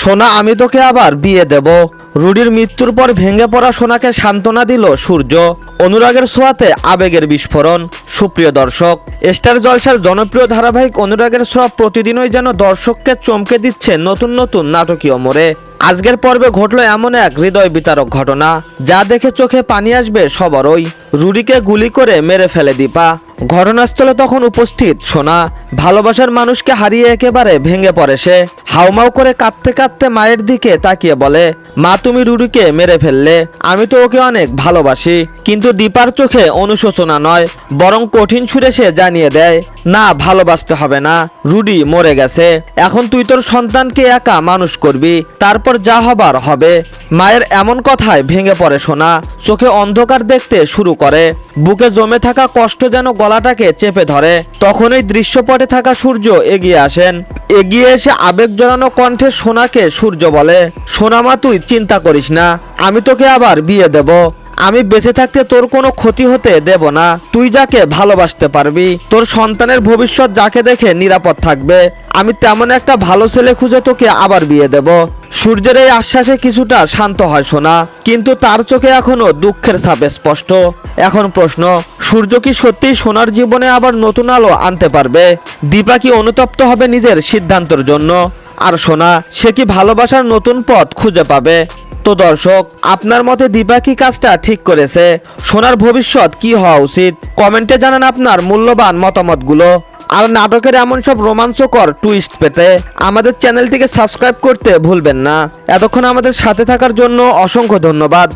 সোনা, আমি তোকে আবার বিয়ে দেব। রুডির মৃত্যুর পর ভেঙে পড়া সোনাকে সান্ত্বনা দিল সূর্য। অনুরাগের ছোঁয়াতে আবেগের বিস্ফোরণ। সুপ্রিয় দর্শক, স্টার জলসার জনপ্রিয় ধারাবাহিক অনুরাগের ছোঁয়া প্রতিদিনই যেন দর্শককে চমকে দিচ্ছে নতুন নতুন নাটকীয় মোড়ে। আজকের পর্বে ঘটলো এমন এক হৃদয় বিতারক ঘটনা, যা দেখে চোখে পানি আসবে সবারই। রুডিকে গুলি করে মেরে ফেলে দীপা। ঘটনাস্থলে তখন উপস্থিত সোনা। ভালোবাসার মানুষকে হারিয়ে একেবারে ভেঙে পড়ে সে। হাউমাউ করে কাঁদতে কাঁদতে মায়ের দিকে তাকিয়ে বলে, মা, তুমি রুডিকে মেরে ফেললে। আমি তো ওকে অনেক ভালোবাসি। কিন্তু দীপার চোখে অনুশোচনা নয়, বরং কঠিন সুরে সে জানিয়ে দেয়, না, ভালোবাসতে হবে না, রুডি মরে গেছে। এখন তুই তোর সন্তানকে একা মানুষ করবি। তারপর যা হবার হবে। মায়ের এমন কথায় ভেঙে পড়ে সোনা। চোখে অন্ধকার দেখতে শুরু করে। বুকে জমে থাকা কষ্ট যেন গলাটাকে চেপে ধরে। তখনই দৃশ্যপটে থাকা সূর্য এগিয়ে আসেন। এগিয়ে এসে আবেগ জড়ানো কণ্ঠে সোনাকে সূর্য বলে সোনামা তুই চিন্তা করিস না, আমি তোকে আবার বিয়ে দেব। আমি বেঁচে থাকতে তোর কোনো ক্ষতি হতে দেব না। তুই যাকে ভালোবাসতে পারবি, তোর সন্তানের ভবিষ্যৎ যাকে দেখে নিরাপদ থাকবে। আমি তেমন একটা ভালো ছেলে খুঁজে তোকে আবার বিয়ে দেব। সূর্যের এই আশ্বাসে কিছুটা শান্ত হয় সোনা, কিন্তু তার চোখে এখনও দুঃখের ছাপ স্পষ্ট। এখন প্রশ্ন, সূর্য কি সত্যিই সোনার জীবনে আবার নতুন আলো আনতে পারবে? দীপা কি অনুতপ্ত হবে নিজের সিদ্ধান্তের জন্য? আর সোনা, সে কি ভালোবাসার নতুন পথ খুঁজে পাবে? তো দর্শক, আপনার মতে দীপা কি কাজটা ঠিক করেছে? সোনার ভবিষ্যৎ কি হওয়া উচিত? কমেন্টে জানান আপনার মূল্যবান মতামতগুলো। আর নাটকের এমন সব রোমাঞ্চকর টুইস্ট পেতে আমাদের চ্যানেলটিকে সাবস্ক্রাইব করতে ভুলবেন না। এতক্ষণ আমাদের সাথে থাকার জন্য অসংখ্য ধন্যবাদ।